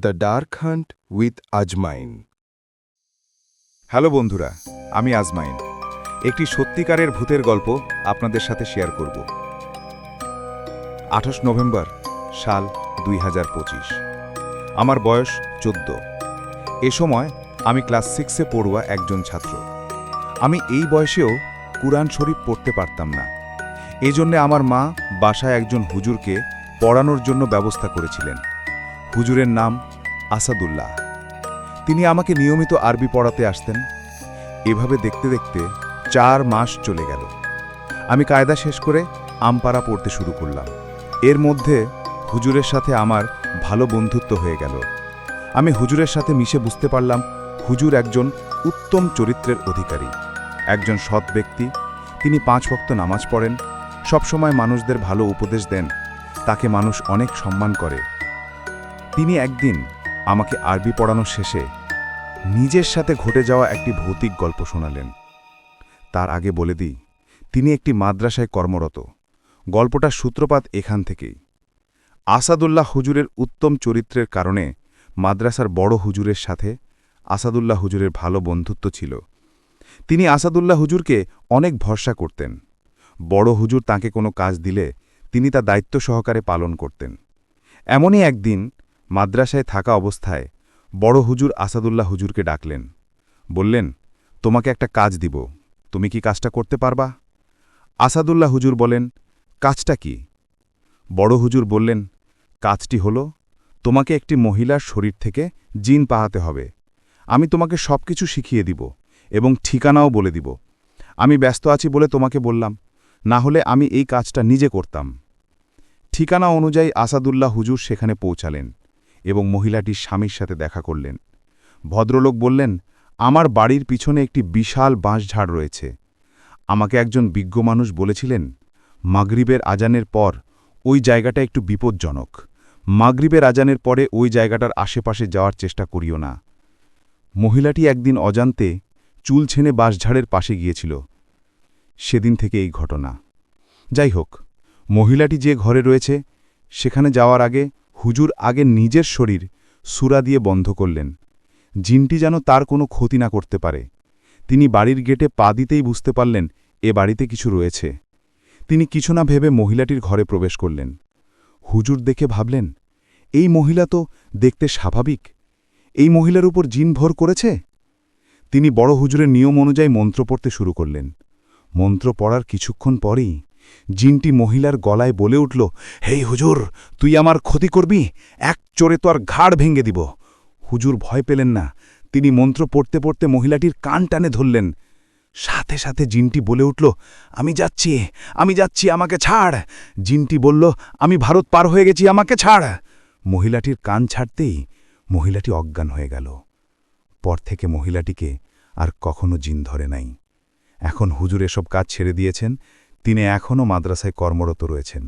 The dark hunt with Azmain. Hello বন্ধুরা, আমি আজমাইন। একটি সত্যিকারের ভূতের গল্প আপনাদের সাথে শেয়ার করব। আঠাশ নভেম্বর সাল দুই হাজার পঁচিশ। আমার বয়স চোদ্দ। এ সময় আমি ক্লাস সিক্সে পড়ুয়া একজন ছাত্র। আমি এই বয়সেও কুরআন শরীফ পড়তে পারতাম না। এজন্যে আমার মা বাসায় একজন হুজুরকে পড়ানোর জন্য ব্যবস্থা করেছিলেন। হুজুরের নাম আসাদুল্লাহ। তিনি আমাকে নিয়মিত আরবি পড়াতে আসতেন। এভাবে দেখতে দেখতে চার মাস চলে গেল। আমি কায়দা শেষ করে আমপাড়া পড়তে শুরু করলাম। এর মধ্যে হুজুরের সাথে আমার ভালো বন্ধুত্ব হয়ে গেল। আমি হুজুরের সাথে মিশে বুঝতে পারলাম, হুজুর একজন উত্তম চরিত্রের অধিকারী। একজন সৎ ব্যক্তি, তিনি পাঁচ ভক্ত নামাজ পড়েন। সবসময় মানুষদের ভালো উপদেশ দেন। তাকে মানুষ অনেক সম্মান করে। তিনি একদিন আমাকে আরবি পড়ানো শেষে নিজের সাথে ঘটে যাওয়া একটি ভৌতিক গল্প শোনালেন। তার আগে বলে দিই, তিনি একটি মাদ্রাসায় কর্মরত। গল্পটার সূত্রপাত এখান থেকেই। আসাদুল্লাহ হুজুরের উত্তম চরিত্রের কারণে মাদ্রাসার বড় হুজুরের সাথে আসাদুল্লাহ হুজুরের ভালো বন্ধুত্ব ছিল। তিনি আসাদুল্লাহ হুজুরকে অনেক ভরসা করতেন। বড় হুজুর তাকে কোনো কাজ দিলে তিনি তা দায়িত্ব সহকারে পালন করতেন। এমনই একদিন মাদ্রাসায় থাকা অবস্থায় বড় হুজুর আসাদুল্লাহ হুজুরকে ডাকলেন। বললেন, তোমাকে একটা কাজ দিব, তুমি কি কাজটা করতে পারবা? আসাদুল্লাহ হুজুর বলেন, কাজটা কি? বড় হুজুর বললেন, কাজটি হল, তোমাকে একটি মহিলার শরীর থেকে জিন পাহাতে হবে। আমি তোমাকে সব কিছু শিখিয়ে দিব এবং ঠিকানাও বলে দিব। আমি ব্যস্ত আছি বলে তোমাকে বললাম, না হলে আমি এই কাজটা নিজে করতাম। ঠিকানা অনুযায়ী আসাদুল্লাহ হুজুর সেখানে পৌঁছালেন। এবং মহিলাটির স্বামীর সাথে দেখা করলেন। ভদ্রলোক বললেন, আমার বাড়ির পিছনে একটি বিশাল বাঁশঝাড় রয়েছে। আমাকে একজন বিজ্ঞ মানুষ বলেছিলেন, মাগরিবের আজানের পর ওই জায়গাটা একটু বিপজ্জনক। মাগরিবের আজানের পরে ওই জায়গাটার আশেপাশে যাওয়ার চেষ্টা করিও না। মহিলাটি একদিন অজান্তে চুল ছেনে বাঁশঝাড়ের পাশে গিয়েছিল। সেদিন থেকে এই ঘটনা। যাই হোক, মহিলাটি যে ঘরে রয়েছে, সেখানে যাওয়ার আগে হুজুর আগে নিজের শরীর সুরা দিয়ে বন্ধ করলেন। জিনটি যেন তার কোনো ক্ষতি না করতে পারে। তিনি বাড়ির গেটে পা দিতেই বুঝতে পারলেন এ বাড়িতে কিছু রয়েছে। তিনি কিছু না ভেবে মহিলাটির ঘরে প্রবেশ করলেন। হুজুর দেখে ভাবলেন, এই মহিলা তো দেখতে স্বাভাবিক। এই মহিলার উপর জিন ভর করেছে? তিনি বড় হুজুরের নিয়ম অনুযায়ী মন্ত্র পড়তে শুরু করলেন। মন্ত্র পড়ার কিছুক্ষণ পরেই জিনটি মহিলার গলায় বলে উঠল, হেই হুজুর, তুই আমার ক্ষতি করবি? এক চোরে তো আর ঘাড় ভেঙে দিব। হুজুর ভয় পেলেন না। তিনি মন্ত্র পড়তে পড়তে মহিলাটির কান টানে ধরলেন। সাথে সাথে জিনটি বলে উঠল, আমি যাচ্ছি আমি যাচ্ছি, আমাকে ছাড়। জিনটি বলল, আমি ভারত পার হয়ে গেছি, আমাকে ছাড়। মহিলাটির কান ছাড়তেই মহিলাটি অজ্ঞান হয়ে গেল। পর থেকে মহিলাটিকে আর কখনো জিন ধরে নাই। এখন হুজুর এসব কাজ ছেড়ে দিয়েছেন। তিনি এখনও মাদ্রাসায় কর্মরত রয়েছেন।